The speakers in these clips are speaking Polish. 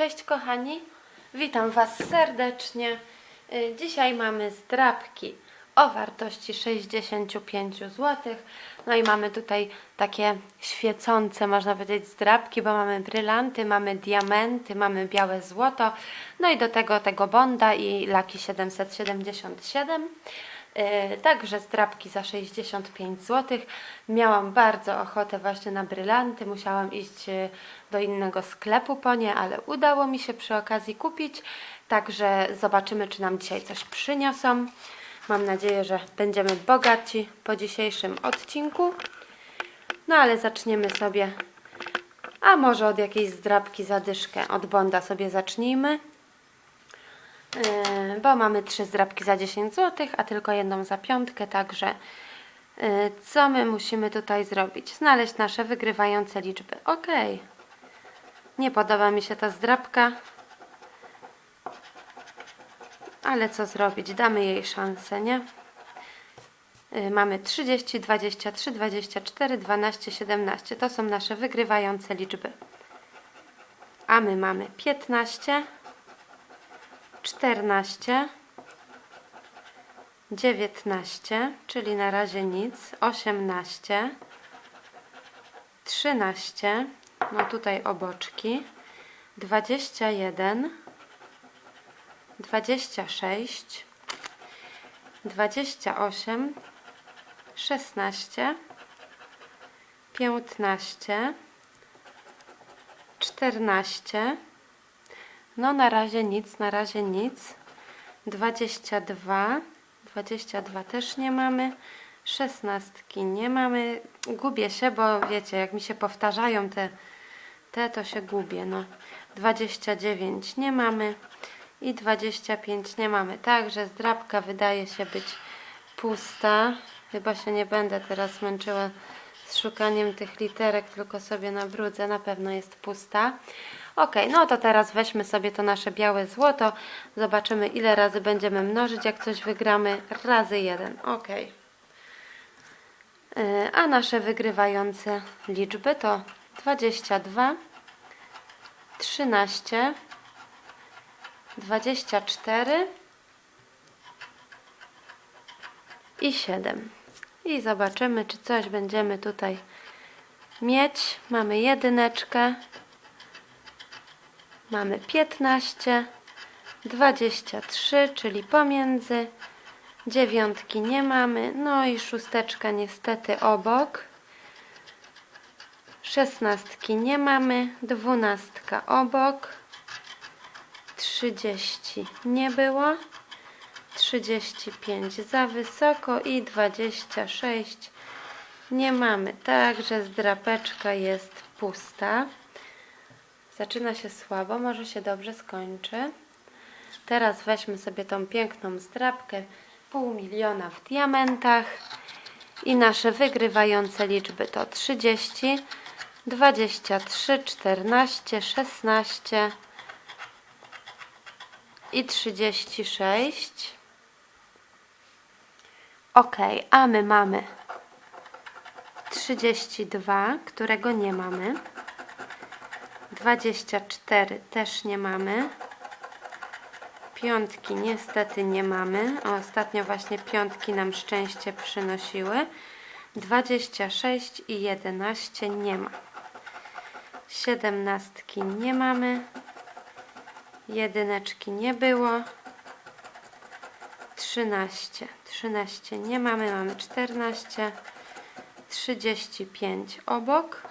Cześć kochani, witam Was serdecznie. Y, Dzisiaj mamy zdrabki o wartości 65 zł. No i mamy tutaj takie świecące, można powiedzieć, zdrabki, bo mamy brylanty, mamy diamenty, mamy białe złoto. No i do tego tego Bonda i laki 777. Yy, Także zdrabki za 65 zł. Miałam bardzo ochotę właśnie na brylanty. Musiałam iść yy, do innego sklepu po nie, ale udało mi się przy okazji kupić. Także zobaczymy, czy nam dzisiaj coś przyniosą. Mam nadzieję, że będziemy bogaci po dzisiejszym odcinku. No ale zaczniemy sobie, a może od jakiejś zdrabki zadyszkę. Od Bonda sobie zacznijmy. Yy, bo mamy trzy zdrabki za 10 zł, a tylko jedną za piątkę, także yy, co my musimy tutaj zrobić? Znaleźć nasze wygrywające liczby. Ok. Nie podoba mi się ta zdrabka, ale co zrobić? Damy jej szansę, nie? Yy, Mamy 30, 23, 24, 12, 17. To są nasze wygrywające liczby. A my mamy 15, 14, 19, czyli na razie nic, 18, 13, no tutaj oboczki, 21, 26, 28, 16, 15, 14, no na razie nic, na razie nic. 22, 22 też nie mamy. 16 nie mamy. Gubię się, bo wiecie, jak mi się powtarzają te, te to się gubię. No. 29 nie mamy i 25 nie mamy. Także zdrabka wydaje się być pusta. Chyba się nie będę teraz męczyła z szukaniem tych literek, tylko sobie nabrudzę. Na pewno jest pusta. Ok, no to teraz weźmy sobie to nasze białe złoto. Zobaczymy ile razy będziemy mnożyć, jak coś wygramy. Razy jeden. Ok. A nasze wygrywające liczby to 22, 13, 24 i 7. I zobaczymy, czy coś będziemy tutaj mieć. Mamy jedyneczkę. Mamy 15, 23, czyli pomiędzy. Dziewiątki nie mamy. No i szósteczka niestety obok. Szesnastki nie mamy. Dwunastka obok. 30 nie było. 35 za wysoko i 26 nie mamy. Także zdrapeczka jest pusta. Zaczyna się słabo, może się dobrze skończy. Teraz weźmy sobie tą piękną zdrabkę pół miliona w diamentach i nasze wygrywające liczby to 30, 23, 14, 16 i 36. Ok, a my mamy 32, którego nie mamy. 24 też nie mamy. Piątki niestety nie mamy. O, ostatnio właśnie piątki nam szczęście przynosiły. 26 i 11 nie ma. 17 nie mamy. Jedyneczki nie było. 13. 13 nie mamy, mamy 14. 35 obok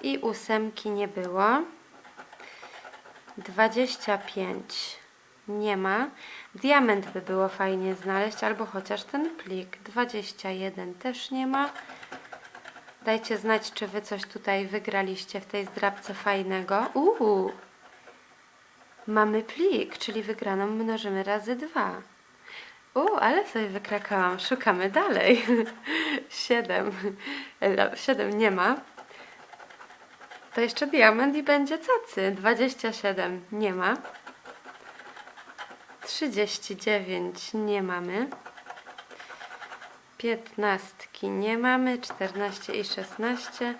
i ósemki nie było. 25 nie ma. Diament by było fajnie znaleźć, albo chociaż ten plik. 21 też nie ma. Dajcie znać, czy Wy coś tutaj wygraliście w tej zdrabce fajnego. Uuu! Mamy plik, czyli wygraną mnożymy razy dwa. U, ale sobie wykrakałam. Szukamy dalej. 7. 7 nie ma. To jeszcze diament i będzie cacy. 27 nie ma. 39 nie mamy. 15 nie mamy. 14 i 16.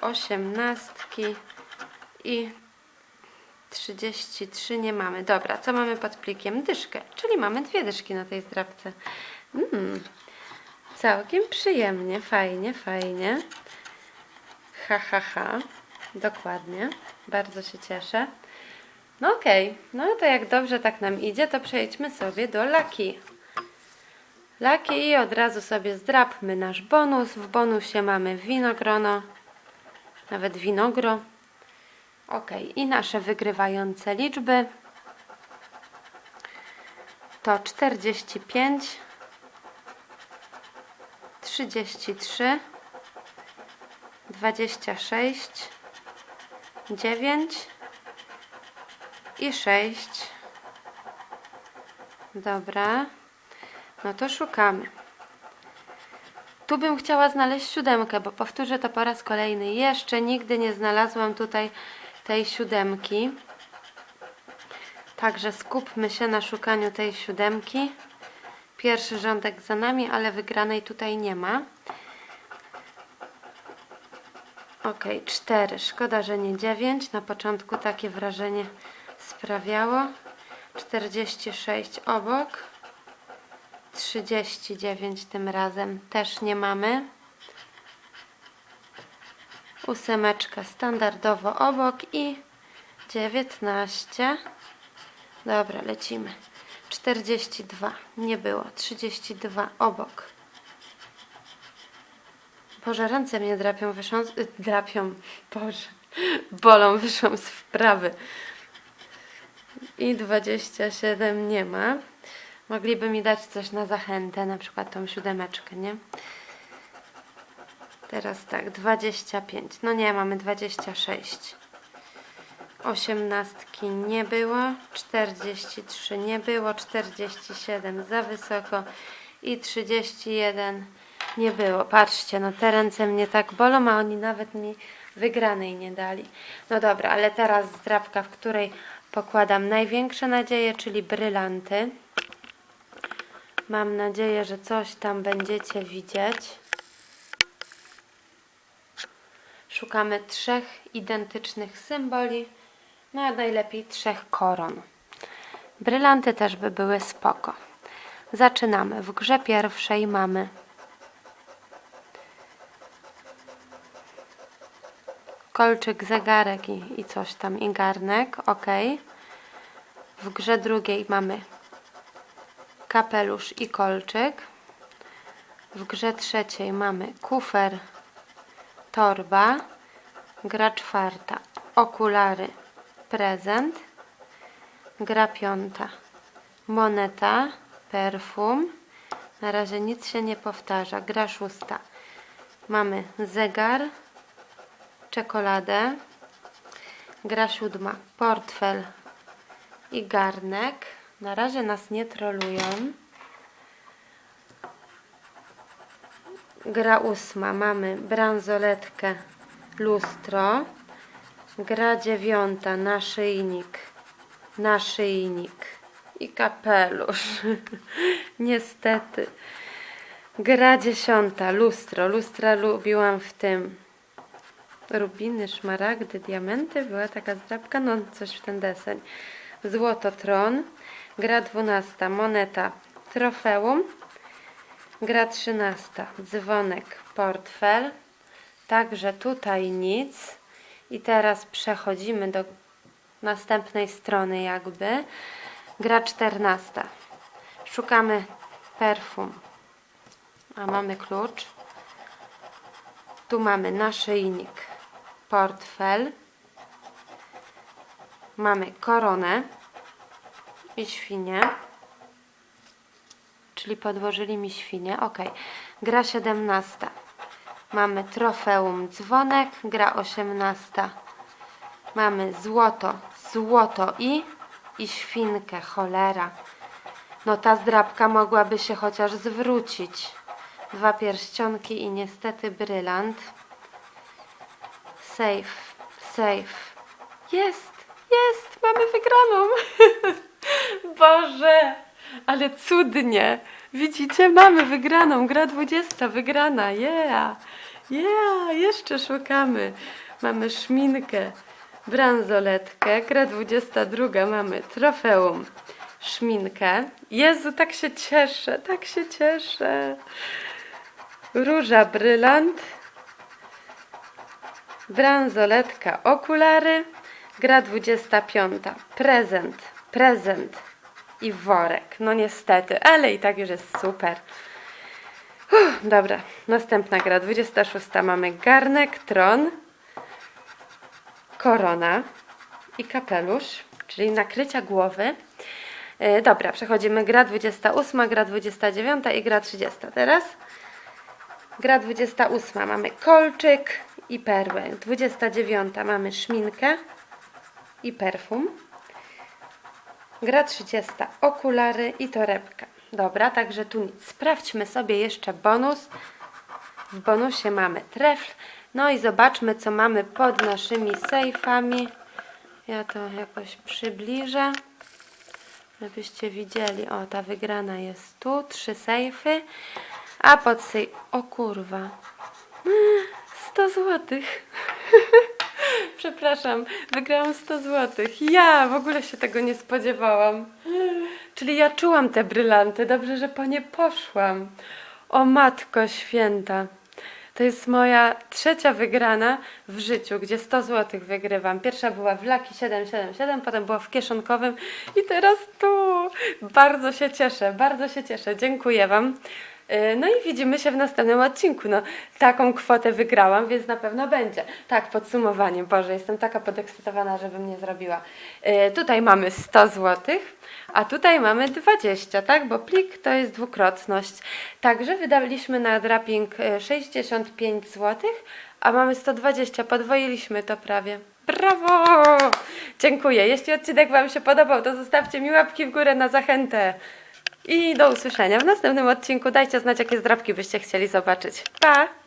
18 i 33 nie mamy. Dobra, co mamy pod plikiem? Dyszkę, czyli mamy dwie dyszki na tej zdrabce. Mm, całkiem przyjemnie, fajnie, fajnie. Ha, ha, ha. Dokładnie. Bardzo się cieszę. No okej, no to jak dobrze tak nam idzie, to przejdźmy sobie do laki. Laki i od razu sobie zdrabmy nasz bonus. W bonusie mamy winogrono, nawet winogro. Ok, i nasze wygrywające liczby to 45, 33, 26, 9 i 6. Dobra, no to szukamy. Tu bym chciała znaleźć siódemkę, bo powtórzę to po raz kolejny. Jeszcze nigdy nie znalazłam tutaj tej siódemki. Także skupmy się na szukaniu tej siódemki. Pierwszy rządek za nami, ale wygranej tutaj nie ma. Ok, 4. Szkoda, że nie 9. Na początku takie wrażenie sprawiało. 46 obok. 39 tym razem też nie mamy. Ósemeczka standardowo obok i 19. Dobra, lecimy. 42 nie było. 32 obok. Boże, ręce mnie drapią, wyszłam z... drapią, Boże, bolą, wyszłam z wprawy. I 27 nie ma. Mogliby mi dać coś na zachętę, na przykład tą siódemeczkę, nie? Teraz tak, 25. No nie, mamy 26. Osiemnastki nie było, 43 nie było, 47 za wysoko i 31 nie było. Patrzcie, no te ręce mnie tak bolą, a oni nawet mi wygranej nie dali. No dobra, ale teraz zdrabka, w której pokładam największe nadzieje, czyli brylanty. Mam nadzieję, że coś tam będziecie widzieć. Szukamy trzech identycznych symboli, no a najlepiej trzech koron. Brylanty też by były spoko. Zaczynamy. W grze pierwszej mamy kolczyk, zegarek i, i coś tam, i garnek, ok. W grze drugiej mamy kapelusz i kolczyk. W grze trzeciej mamy kufer, torba. Gra czwarta, okulary, prezent. Gra piąta, moneta, perfum. Na razie nic się nie powtarza. Gra szósta, mamy zegar, czekoladę. Gra siódma, portfel i garnek. Na razie nas nie trolują. Gra ósma, mamy bransoletkę, lustro. Gra dziewiąta, naszyjnik, naszyjnik i kapelusz. Niestety. Gra dziesiąta, lustro. Lustra lubiłam w tym. Rubiny, szmaragdy, diamenty. Była taka zdrabka, no coś w ten deseń. Złototron. Gra dwunasta, moneta, trofeum. Gra trzynasta, dzwonek, portfel. Także tutaj nic. I teraz przechodzimy do następnej strony jakby. Gra czternasta. Szukamy perfum. A mamy klucz. Tu mamy naszyjnik, portfel. Mamy koronę i świnię. Czyli podłożyli mi świnię. Ok. Gra 17. Mamy trofeum dzwonek. Gra 18. Mamy złoto, złoto i i świnkę, cholera. No ta zdrabka mogłaby się chociaż zwrócić. Dwa pierścionki i niestety brylant. Safe, safe. Jest, jest, mamy wygraną. Boże, ale cudnie. Widzicie, mamy wygraną. Gra 20, wygrana. Yeah, yeah, jeszcze szukamy. Mamy szminkę. bransoletkę. Gra 22 mamy trofeum, szminkę. Jezu, tak się cieszę, tak się cieszę. Róża brylant, bransoletka, okulary. Gra 25. Prezent, prezent i worek. No niestety, ale i tak już jest super. Uff, dobra, następna gra. 26. Mamy garnek, tron, korona i kapelusz, czyli nakrycia głowy. E, Dobra, przechodzimy. Gra 28, gra 29 i gra 30. Teraz gra 28 mamy kolczyk i perłę. 29 mamy szminkę i perfum. Gra 30 okulary i torebka. Dobra, także tu nic. Sprawdźmy sobie jeszcze bonus. W bonusie mamy trefl. No i zobaczmy, co mamy pod naszymi sejfami. Ja to jakoś przybliżę, żebyście widzieli. O, ta wygrana jest tu. Trzy sejfy. A pod sej... O kurwa. 100 złotych. Przepraszam, wygrałam 100 złotych. Ja w ogóle się tego nie spodziewałam. Czyli ja czułam te brylanty. Dobrze, że po nie poszłam. O matko święta. To jest moja trzecia wygrana w życiu, gdzie 100 złotych wygrywam. Pierwsza była w Laki 777, potem była w kieszonkowym i teraz tu. Bardzo się cieszę, bardzo się cieszę. Dziękuję Wam. Yy, No i widzimy się w następnym odcinku. No, taką kwotę wygrałam, więc na pewno będzie. Tak, podsumowanie. Boże, jestem taka podekscytowana, żebym nie zrobiła. Yy, Tutaj mamy 100 złotych, a tutaj mamy 20, tak? Bo plik to jest dwukrotność. Także wydaliśmy na draping yy, 65 złotych, a mamy 120. Podwoiliśmy to prawie. Brawo! Dziękuję. Jeśli odcinek Wam się podobał, to zostawcie mi łapki w górę na zachętę. I do usłyszenia w następnym odcinku. Dajcie znać, jakie zdrabki byście chcieli zobaczyć. Pa!